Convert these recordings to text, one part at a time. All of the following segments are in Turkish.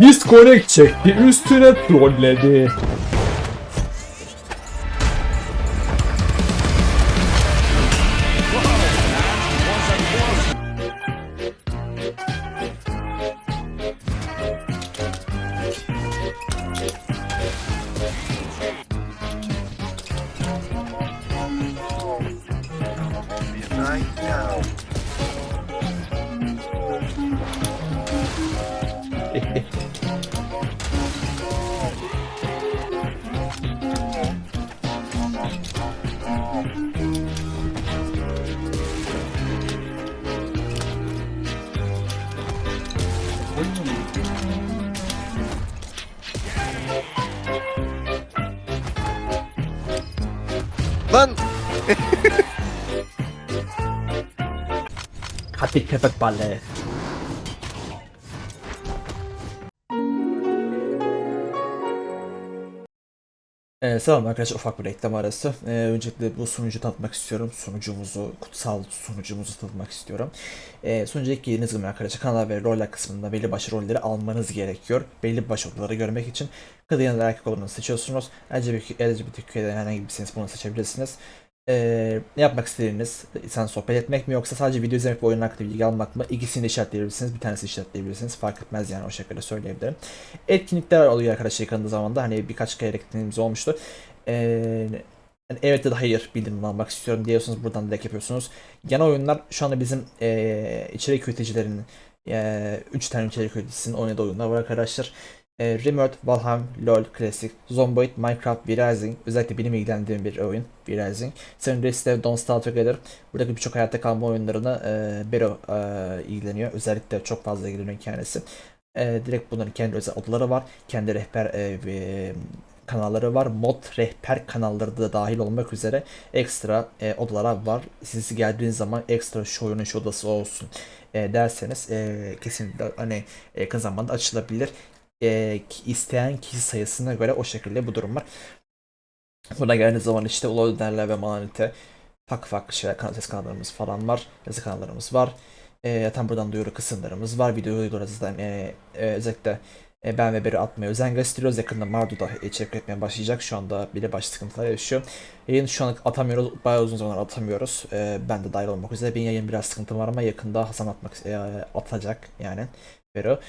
Disconnect çekti üstüne trolledi. Lan Hadi köpek balığı. Ee, selam arkadaşlar ufak bir reklam arası. Ee, öncelikle bu sunucu tanıtmak istiyorum. Sunucumuzu, kutsal sunucumuzu tanıtmak istiyorum. Ee, sunucuya girdiğiniz zaman arkadaşlar kanal ve roller kısmında belli başlı rolleri almanız gerekiyor. Belli başlı odaları görmek için kadın ya da erkek olanı seçiyorsunuz. LGBT, LGBTQ'den herhangi birisiniz bunu seçebilirsiniz. Ee, ne yapmak istediğiniz, sen sohbet etmek mi yoksa sadece video izlemek ve oyun hakkında bilgi almak mı? İkisini de işaretleyebilirsiniz. Bir tanesi işaretleyebilirsiniz. Fark etmez yani o şekilde söyleyebilirim. Etkinlikler oluyor arkadaşlar yakında zamanda. Hani birkaç kere etkinliğimiz olmuştu. Ee, yani evet ya da hayır bildirim almak istiyorum diyorsunuz. Buradan direkt yapıyorsunuz. Genel oyunlar şu anda bizim ee, içerik üreticilerinin 3 tane içerik üreticisinin oynadığı oyunlar var arkadaşlar. E, Rimworld, Valheim, LoL, Classic, Zomboid, Minecraft, V-Rising, özellikle benim ilgilendiğim bir oyun, V-Rising. Seven Days Stay, Don't Starve Together, buradaki birçok hayatta kalma oyunlarına e, Bero e, ilgileniyor. Özellikle çok fazla ilgileniyor kendisi. E, direkt bunların kendi özel odaları var. Kendi rehber e, ve kanalları var. Mod rehber kanalları da dahil olmak üzere ekstra e, odalara var. Siz geldiğiniz zaman ekstra şu oyunun şu odası olsun e, derseniz e, kesinlikle hani e, yakın zamanda açılabilir e, isteyen kişi sayısına göre o şekilde bu durum var. Buna geldiğiniz zaman işte Ulu Derler ve Manite farklı farklı şeyler, ses kanallarımız falan var. Yazı kanallarımız var. E, tam buradan duyuru kısımlarımız var. Video uygularızdan e, e, özellikle e, ben ve beri atmaya özen gösteriyoruz. Yakında Mardu'da içerik etmeye başlayacak. Şu anda bile baş sıkıntılar yaşıyor. Yayın şu an atamıyoruz. Bayağı uzun zamanlar atamıyoruz. E, ben de dahil olmak üzere. Benim yayın biraz sıkıntı var ama yakında Hasan atmak e, atacak yani. Bero.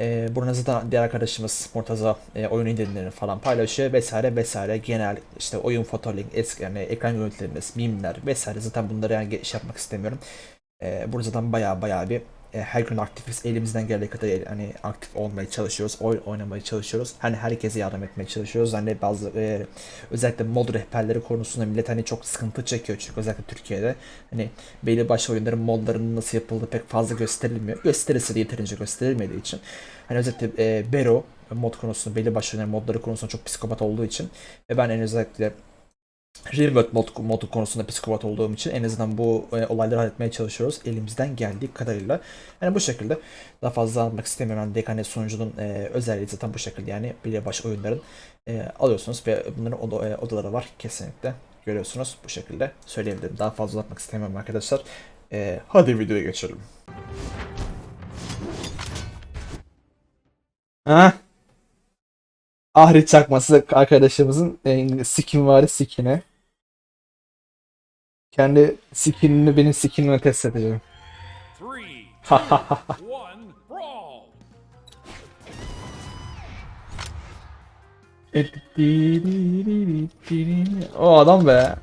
E, burada da diğer arkadaşımız Murtaza e, oyun indirimlerini falan paylaşıyor vesaire vesaire. Genel işte oyun fotoğrafı, eski yani ekran görüntülerimiz, mimler vesaire zaten bunları yani geniş yapmak istemiyorum. E, burada zaten bayağı bayağı bir e, her gün aktifiz. Elimizden geldiği kadar el- hani aktif olmaya çalışıyoruz. Oyun oynamaya çalışıyoruz. Hani herkese yardım etmeye çalışıyoruz. Hani bazı e, özellikle mod rehberleri konusunda millet hani çok sıkıntı çekiyor çünkü özellikle Türkiye'de hani belli başlı oyunların modlarının nasıl yapıldığı pek fazla gösterilmiyor. Gösterilse de yeterince gösterilmediği için hani özellikle e, Bero mod konusunda belli başlı oyunların modları konusunda çok psikopat olduğu için ve ben en özellikle Rimworld mod, modu konusunda psikopat olduğum için en azından bu e, olayları halletmeye çalışıyoruz elimizden geldiği kadarıyla. Yani bu şekilde daha fazla anlatmak istemiyorum. Dekane sunucunun e, özelliği zaten bu şekilde yani bir baş oyunların e, alıyorsunuz ve bunların oda, e, odaları var kesinlikle görüyorsunuz bu şekilde söyleyebilirim. Daha fazla uzatmak istemiyorum arkadaşlar. E, hadi videoya geçelim. Ha? Ahri çakması arkadaşımızın e, skin var skin'e. Kendi skinini benim skinime test edeceğim. O adam be.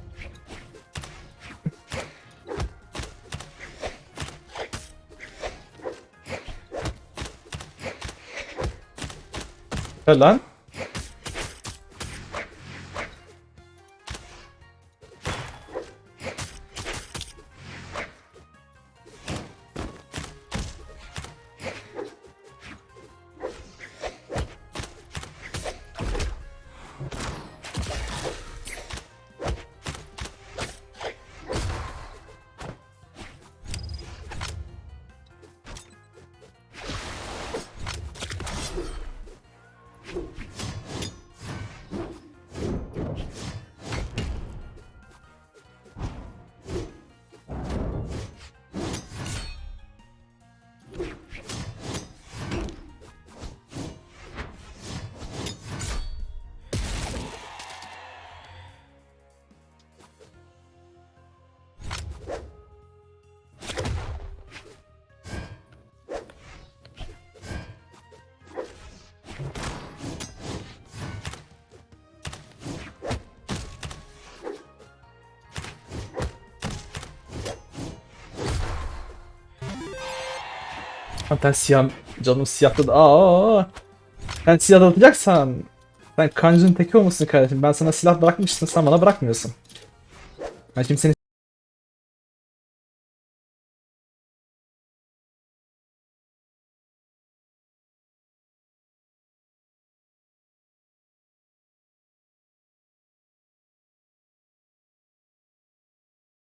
Lan? Lan ben siyah, canım siyahta da aa. Sen silah atacaksan sen kancının teki olmasın kardeşim. Ben sana silah bırakmıştım sen bana bırakmıyorsun. Ben şimdi seni